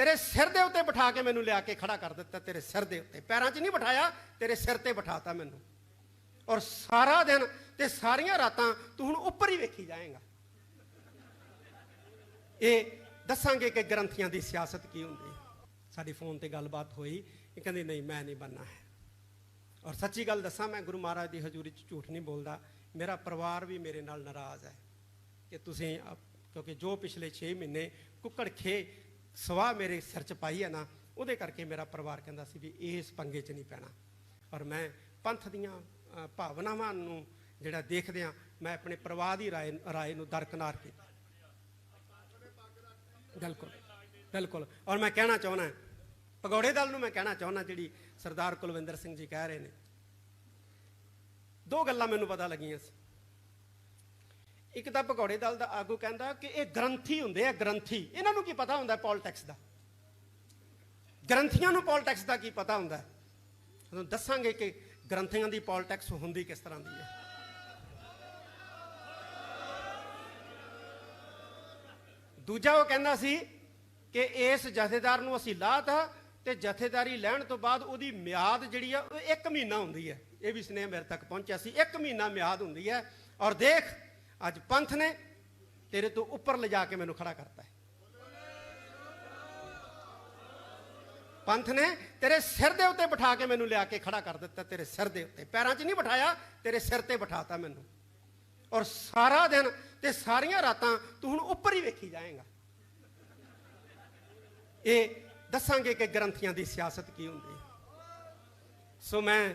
ਤੇਰੇ ਸਿਰ ਦੇ ਉੱਤੇ ਬਿਠਾ ਕੇ ਮੈਨੂੰ ਲਿਆ ਕੇ ਖੜਾ ਕਰ ਦਿੱਤਾ ਤੇਰੇ ਸਿਰ ਦੇ ਉੱਤੇ। ਪੈਰਾਂ 'ਚ ਨਹੀਂ ਬਿਠਾਇਆ, ਤੇਰੇ ਸਿਰ ਤੇ ਬਿਠਾਤਾ ਮੈਨੂੰ। ਔਰ ਸਾਰਾ ਦਿਨ ਤੇ ਸਾਰੀਆਂ ਰਾਤਾਂ ਤੂੰ ਹੁਣ ਉੱਪਰ ਹੀ ਵੇਖੀ ਜਾਏਗਾ। ਇਹ ਦੱਸਾਂਗੇ ਕਿ ਗ੍ਰੰਥੀਆਂ ਦੀ ਸਿਆਸਤ ਕੀ ਹੁੰਦੀ ਹੈ। ਸਾਡੀ ਫੋਨ ਤੇ ਗੱਲਬਾਤ ਹੋਈ, ਇਹ ਕਹਿੰਦੀ, ਨਹੀਂ, ਮੈਂ ਨਹੀਂ ਬੰਨਾ ਹੈ। ਔਰ ਸੱਚੀ ਗੱਲ ਦੱਸਾਂ, ਮੈਂ ਗੁਰੂ ਮਹਾਰਾਜ ਦੀ ਹਜ਼ੂਰੀ 'ਚ ਝੂਠ ਨਹੀਂ ਬੋਲਦਾ। ਮੇਰਾ ਪਰਿਵਾਰ ਵੀ ਮੇਰੇ ਨਾਲ ਨਾਰਾਜ਼ ਹੈ ਕਿ ਤੁਸੀਂ ਕਿਉਂਕਿ ਜੋ ਪਿਛਲੇ 6 ਮਹੀਨੇ ਕੁੱਕੜ ਖੇ ਸਵਾਹ ਮੇਰੇ ਸਿਰ 'ਚ ਪਾਈ ਹੈ ਨਾ, ਉਹਦੇ ਕਰਕੇ ਮੇਰਾ ਪਰਿਵਾਰ ਕਹਿੰਦਾ ਸੀ ਵੀ ਇਸ ਪੰਗੇ 'ਚ ਨਹੀਂ ਪੈਣਾ। ਔਰ ਮੈਂ ਪੰਥ ਦੀਆਂ ਭਾਵਨਾਵਾਂ ਨੂੰ ਜਿਹੜਾ ਦੇਖਦਿਆਂ ਮੈਂ ਆਪਣੇ ਪਰਿਵਾਰ ਦੀ ਰਾਏ ਰਾਏ ਨੂੰ ਦਰਕਨਾਰ ਕੀਤਾ। ਬਿਲਕੁਲ ਬਿਲਕੁਲ। ਔਰ ਮੈਂ ਕਹਿਣਾ ਚਾਹੁੰਦਾ ਪਗੌੜੇ ਦਲ ਨੂੰ ਮੈਂ ਕਹਿਣਾ ਚਾਹੁੰਦਾ, ਜਿਹੜੀ ਸਰਦਾਰ ਕੁਲਵਿੰਦਰ ਸਿੰਘ ਜੀ ਕਹਿ ਰਹੇ ਨੇ। ਦੋ ਗੱਲਾਂ ਮੈਨੂੰ ਪਤਾ ਲੱਗੀਆਂ ਸੀ। ਇੱਕ ਤਾਂ ਭਗੌੜੇ ਦਲ ਦਾ ਆਗੂ ਕਹਿੰਦਾ ਕਿ ਇਹ ਗ੍ਰੰਥੀ ਹੁੰਦੇ ਆ, ਗ੍ਰੰਥੀ। ਇਹਨਾਂ ਨੂੰ ਕੀ ਪਤਾ ਹੁੰਦਾ ਪੋਲਿਟਿਕਸ ਦਾ? ਗ੍ਰੰਥੀਆਂ ਨੂੰ ਪੋਲਿਟਿਕਸ ਦਾ ਕੀ ਪਤਾ ਹੁੰਦਾ ਤੁਹਾਨੂੰ ਦੱਸਾਂਗੇ ਕਿ ਗ੍ਰੰਥੀਆਂ ਦੀ ਪੋਲਿਟਿਕਸ ਹੁੰਦੀ ਕਿਸ ਤਰ੍ਹਾਂ ਦੀ ਹੈ। ਦੂਜਾ ਉਹ ਕਹਿੰਦਾ ਸੀ ਕਿ ਇਸ ਜਥੇਦਾਰ ਨੂੰ ਅਸੀਂ ਲਾਤਾ ਤੇ ਜਥੇਦਾਰੀ ਲੈਣ ਤੋਂ ਬਾਅਦ ਉਹਦੀ ਮਿਆਦ ਜਿਹੜੀ ਆ, ਉਹ 1 ਮਹੀਨਾ ਹੁੰਦੀ ਹੈ। ਇਹ ਵੀ ਸਨੇਹ ਮੇਰੇ ਤੱਕ ਪਹੁੰਚਿਆ ਸੀ। 1 ਮਹੀਨਾ ਮਿਆਦ ਹੁੰਦੀ ਹੈ। ਔਰ ਦੇਖ ਅੱਜ ਪੰਥ ਨੇ ਤੇਰੇ ਤੋਂ ਉੱਪਰ ਲਿਜਾ ਕੇ ਮੈਨੂੰ ਖੜਾ ਕਰਤਾ ਹੈ। ਪੰਥ ਨੇ ਤੇਰੇ ਸਿਰ ਦੇ ਉੱਤੇ ਬਿਠਾ ਕੇ ਮੈਨੂੰ ਲਿਆ ਕੇ ਖੜਾ ਕਰ ਦਿੱਤਾ, ਤੇਰੇ ਸਿਰ ਦੇ ਉੱਤੇ। ਪੈਰਾਂ 'ਚ ਨਹੀਂ ਬਿਠਾਇਆ, ਤੇਰੇ ਸਿਰ ਤੇ ਬਿਠਾਤਾ ਮੈਨੂੰ। ਔਰ ਸਾਰਾ ਦਿਨ ਤੇ ਸਾਰੀਆਂ ਰਾਤਾਂ ਤੂੰ ਹੁਣ ਉੱਪਰ ਹੀ ਵੇਖੀ ਜਾਏਗਾ। ਇਹ ਦੱਸਾਂਗੇ ਕਿ ਗ੍ਰੰਥੀਆਂ ਦੀ ਸਿਆਸਤ ਕੀ ਹੁੰਦੀ ਹੈ। ਸੋ ਮੈਂ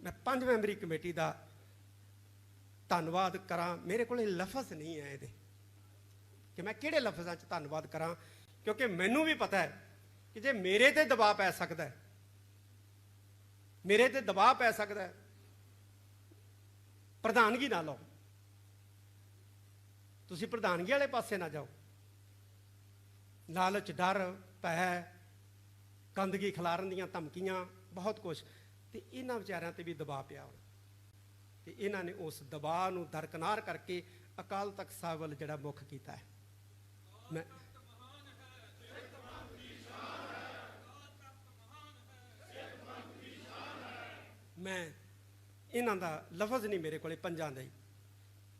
ਮੈਂ ਪੰਜ ਮੈਂਬਰੀ ਕਮੇਟੀ ਦਾ ਧੰਨਵਾਦ ਕਰਾਂ। ਮੇਰੇ ਕੋਲ ਇਹ ਲਫ਼ਜ਼ ਨਹੀਂ ਹੈ ਇਹਦੇ। ਕਿ ਮੈਂ ਕਿਹੜੇ ਲਫ਼ਜ਼ਾਂ 'ਚ ਧੰਨਵਾਦ ਕਰਾਂ? ਕਿਉਂਕਿ ਮੈਨੂੰ ਵੀ ਪਤਾ ਹੈ ਕਿ ਜੇ ਮੇਰੇ ਤੇ ਦਬਾਅ ਪੈ ਸਕਦਾ ਹੈ, ਮੇਰੇ ਤੇ ਦਬਾਅ ਪੈ ਸਕਦਾ ਹੈ, ਪ੍ਰਧਾਨਗੀ ਨਾ ਲਓ। ਤੁਸੀਂ ਪ੍ਰਧਾਨਗੀ ਵਾਲੇ ਪਾਸੇ ਨਾ ਜਾਓ। ਲਾਲਚ, ਡਰ, ਭੈ ਗੰਦਗੀ ਖਿਲਾਰਨ ਦੀਆਂ ਧਮਕੀਆਂ, ਬਹੁਤ ਕੁਝ ਤੇ ਇਹਨਾਂ ਵਿਚਾਰਿਆਂ ਤੇ ਵੀ ਦਬਾਅ ਪਿਆ ਹੁਣ। ਤੇ ਇਹਨਾਂ ਨੇ ਉਸ ਦਬਾਅ ਨੂੰ ਦਰਕਨਾਰ ਕਰਕੇ ਅਕਾਲ ਤਖਤ ਸਾਹਿਬ ਵੱਲ ਜਿਹੜਾ ਮੁੱਖ ਕੀਤਾ ਹੈ। ਮੈਂ ਮੈਂ ਇਹਨਾਂ ਦਾ ਲਫ਼ਜ਼ ਨਹੀਂ ਮੇਰੇ ਕੋਲੇ ਪੰਜਾਂ ਦਾ ਹੀ,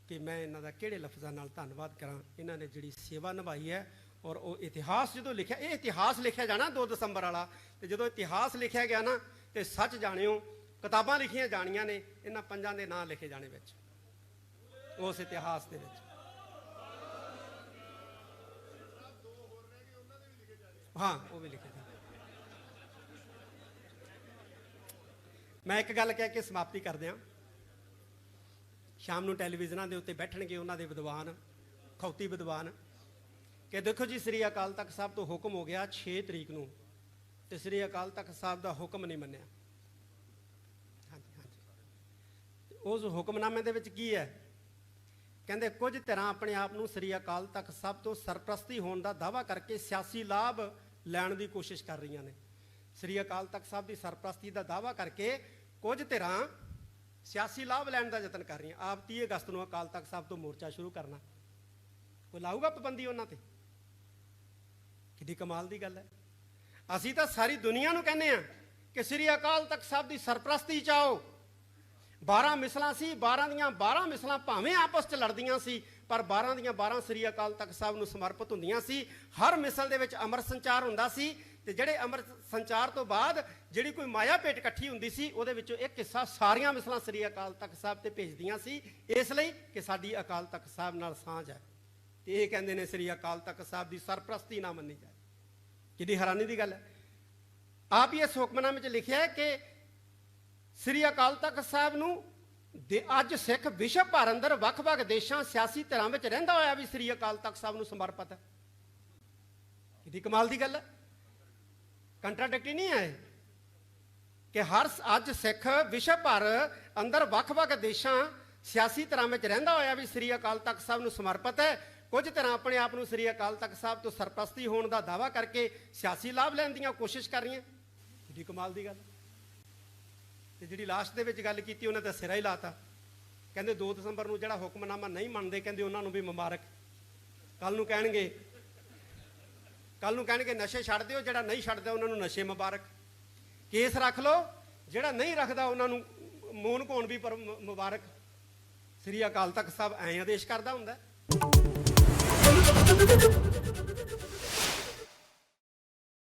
ਕਿ ਮੈਂ ਇਹਨਾਂ ਦਾ ਕਿਹੜੇ ਲਫ਼ਜ਼ਾਂ ਨਾਲ ਧੰਨਵਾਦ ਕਰਾਂ। ਇਹਨਾਂ ਨੇ ਜਿਹੜੀ ਸੇਵਾ ਨਿਭਾਈ ਹੈ ਔਰ ਉਹ ਇਤਿਹਾਸ ਜਦੋਂ ਲਿਖਿਆ, ਇਹ ਇਤਿਹਾਸ ਲਿਖਿਆ ਜਾਣਾ 2 ਦਸੰਬਰ ਵਾਲਾ, ਤੇ ਜਦੋਂ ਇਤਿਹਾਸ ਲਿਖਿਆ ਗਿਆ ਨਾ, ਤੇ ਸੱਚ ਜਾਣਿਓ ਕਿਤਾਬਾਂ ਲਿਖੀਆਂ ਜਾਣੀਆਂ ਨੇ, ਇਹਨਾਂ ਪੰਜਾਂ ਦੇ ਨਾਂ ਲਿਖੇ ਜਾਣੇ ਵਿੱਚ, ਉਸ ਇਤਿਹਾਸ ਦੇ ਵਿੱਚ। ਹਾਂ, ਉਹ ਵੀ ਲਿਖੇ ਜਾਣੇ ਮੈਂ ਇੱਕ ਗੱਲ ਕਹਿ ਕੇ ਸਮਾਪਤੀ ਕਰਦੇ ਹਾਂ। ਸ਼ਾਮ ਨੂੰ ਟੈਲੀਵਿਜ਼ਨਾਂ ਦੇ ਉੱਤੇ ਬੈਠਣਗੇ ਉਹਨਾਂ ਦੇ ਵਿਦਵਾਨ, ਖੌਤੀ ਵਿਦਵਾਨ, ਕਿ ਦੇਖੋ ਜੀ, ਸ੍ਰੀ ਅਕਾਲ ਤਖਤ ਸਾਹਿਬ ਤੋਂ ਹੁਕਮ ਹੋ ਗਿਆ 6 ਤਰੀਕ ਨੂੰ, ਤੇ ਸ੍ਰੀ ਅਕਾਲ ਤਖਤ ਸਾਹਿਬ ਦਾ ਹੁਕਮ ਨਹੀਂ ਮੰਨਿਆ। ਉਸ ਹੁਕਮਨਾਮੇ ਦੇ ਵਿੱਚ ਕੀ ਹੈ? ਕਹਿੰਦੇ, ਕੁਝ ਧਿਰਾਂ ਆਪਣੇ ਆਪ ਨੂੰ ਸ੍ਰੀ ਅਕਾਲ ਤਖਤ ਸਾਹਿਬ ਤੋਂ ਸਰਪ੍ਰਸਤੀ ਹੋਣ ਦਾ ਦਾਵਾ ਕਰਕੇ ਸਿਆਸੀ ਲਾਭ ਲੈਣ ਦੀ ਕੋਸ਼ਿਸ਼ ਕਰ ਰਹੀਆਂ ਨੇ। ਸ੍ਰੀ ਅਕਾਲ ਤਖਤ ਸਾਹਿਬ ਦੀ ਸਰਪ੍ਰਸਤੀ ਦਾ ਦਾਵਾ ਕਰਕੇ ਕੁਝ ਧਿਰਾਂ ਸਿਆਸੀ ਲਾਭ ਲੈਣ ਦਾ ਯਤਨ ਕਰ ਰਹੀਆਂ। ਆਪ 30 ਅਗਸਤ ਨੂੰ ਅਕਾਲ ਤਖਤ ਸਾਹਿਬ ਤੋਂ ਮੋਰਚਾ ਸ਼ੁਰੂ ਕਰਨਾ। ਕੋਈ ਲਾਊਗਾ ਪਾਬੰਦੀ ਉਹਨਾਂ ਤੇ? ਕਿੱਡੀ ਕਮਾਲ ਦੀ ਗੱਲ ਹੈ। ਅਸੀਂ ਤਾਂ ਸਾਰੀ ਦੁਨੀਆ ਨੂੰ ਕਹਿੰਦੇ ਆ ਕਿ ਸ੍ਰੀ ਅਕਾਲ ਤਖਤ ਸਾਹਿਬ ਦੀ ਸਰਪ੍ਰਸਤੀ ਚਾਓ 12 ਮਿਸਲਾਂ ਸੀ 12 ਦੀਆਂ 12 ਮਿਸਲਾਂ ਭਾਵੇਂ ਆਪਸ 'ਚ ਲੜਦੀਆਂ ਸੀ, ਪਰ 12 ਦੀਆਂ 12 ਸ੍ਰੀ ਅਕਾਲ ਤਖਤ ਸਾਹਿਬ ਨੂੰ ਸਮਰਪਿਤ ਹੁੰਦੀਆਂ ਸੀ। ਹਰ ਮਿਸਲ ਦੇ ਵਿੱਚ ਅਮਰ ਸੰਚਾਰ ਹੁੰਦਾ ਸੀ ਤੇ ਜਿਹੜੇ ਅਮਰ ਸੰਚਾਰ ਤੋਂ ਬਾਅਦ ਜਿਹੜੀ ਕੋਈ ਮਾਇਆ ਭੇਟ ਇਕੱਠੀ ਹੁੰਦੀ ਸੀ, ਉਹਦੇ ਵਿੱਚੋਂ ਇੱਕ ਹਿੱਸਾ ਸਾਰੀਆਂ ਮਿਸਲਾਂ ਸ੍ਰੀ ਅਕਾਲ ਤਖਤ ਸਾਹਿਬ ਤੇ ਭੇਜਦੀਆਂ ਸੀ, ਇਸ ਲਈ ਕਿ ਸਾਡੀ ਅਕਾਲ ਤਖਤ ਸਾਹਿਬ ਨਾਲ ਸਾਂਝ ਹੈ। ਤੇ ਇਹ ਕਹਿੰਦੇ ਨੇ ਸ੍ਰੀ ਅਕਾਲ ਤਖਤ ਸਾਹਿਬ ਦੀ ਸਰਪ੍ਰਸਤੀ ਨਾ ਮੰਨੀ ਜਾਏ। ਕਿੰਨੀ ਹੈਰਾਨੀ ਦੀ ਗੱਲ ਹੈ। ਆਪ ਹੀ ਇਸ ਹੁਕਮਨਾਮੇ ਵਿੱਚ ਲਿਖਿਆ ਹੈ ਕਿ ਸ੍ਰੀ ਅਕਾਲ ਤਖਤ ਸਾਹਿਬ ਨੂੰ ਦੇ ਅੱਜ ਸਿੱਖ ਵਿਸ਼ਵ ਭਰ ਅੰਦਰ ਵੱਖ-ਵੱਖ ਦੇਸ਼ਾਂ, ਸਿਆਸੀ ਧਿਰਾਂ ਵਿੱਚ ਰਹਿੰਦਾ ਹੋਇਆ ਵੀ ਸ੍ਰੀ ਅਕਾਲ ਤਖਤ ਸਾਹਿਬ ਨੂੰ ਸਮਰਪਿਤ ਹੈ। ਕਿੰਨੀ ਕਮਾਲ ਦੀ ਗੱਲ ਹੈ। ਕੰਟਰਾਡਿਕਟੀ ਨਹੀਂ ਹੈ ਕਿ ਹਰ ਅੱਜ ਸਿੱਖ ਵਿਸ਼ਵ ਭਰ ਅੰਦਰ ਵੱਖ-ਵੱਖ ਦੇਸ਼ਾਂ, ਸਿਆਸੀ ਧਿਰਾਂ ਵਿੱਚ ਰਹਿੰਦਾ ਹੋਇਆ ਵੀ ਸ੍ਰੀ ਅਕਾਲ ਤਖਤ ਸਾਹਿਬ ਨੂੰ ਸਮਰਪਿਤ ਹੈ। ਕੁਝ ਧਿਰਾਂ ਆਪਣੇ ਆਪ ਨੂੰ ਸ੍ਰੀ ਅਕਾਲ ਤਖਤ ਸਾਹਿਬ ਤੋਂ ਸਰਪ੍ਰਸਤੀ ਹੋਣ ਦਾ ਦਾਵਾ ਕਰਕੇ ਸਿਆਸੀ ਲਾਭ ਲੈਣ ਦੀਆਂ ਕੋਸ਼ਿਸ਼ ਕਰ ਰਹੀਆਂ। ਕਿੰਨੀ ਕਮਾਲ ਦੀ ਗੱਲ ਤੇ ਜਿਹੜੀ ਲਾਸਟ ਦੇ ਵਿੱਚ ਗੱਲ ਕੀਤੀ, ਉਹਨਾਂ ਦਾ ਸਿਰਾ ਹੀ ਲਾਤਾ। ਕਹਿੰਦੇ 2 ਦਸੰਬਰ ਨੂੰ ਜਿਹੜਾ ਹੁਕਮਨਾਮਾ ਨਹੀਂ ਮੰਨਦੇ, ਕਹਿੰਦੇ ਉਹਨਾਂ ਨੂੰ ਵੀ ਮੁਬਾਰਕ। ਕੱਲ ਨੂੰ ਕਹਿਣਗੇ ਕੱਲ ਨੂੰ ਕਹਿਣਗੇ, ਨਸ਼ੇ ਛੱਡ ਦਿਓ, ਜਿਹੜਾ ਨਹੀਂ ਛੱਡਦਾ, ਉਹਨਾਂ ਨੂੰ ਨਸ਼ੇ ਮੁਬਾਰਕ। ਕੇਸ ਰੱਖ ਲਓ, ਜਿਹੜਾ ਨਹੀਂ ਰੱਖਦਾ, ਉਹਨਾਂ ਨੂੰ ਮੂਨ ਕੋਣ ਵੀ ਪਰ ਮੁਬਾਰਕ। ਸ੍ਰੀ ਅਕਾਲ ਤਖਤ ਸਾਹਿਬ ਐਂ ਆਦੇਸ਼ ਕਰਦਾ ਹੁੰਦਾ।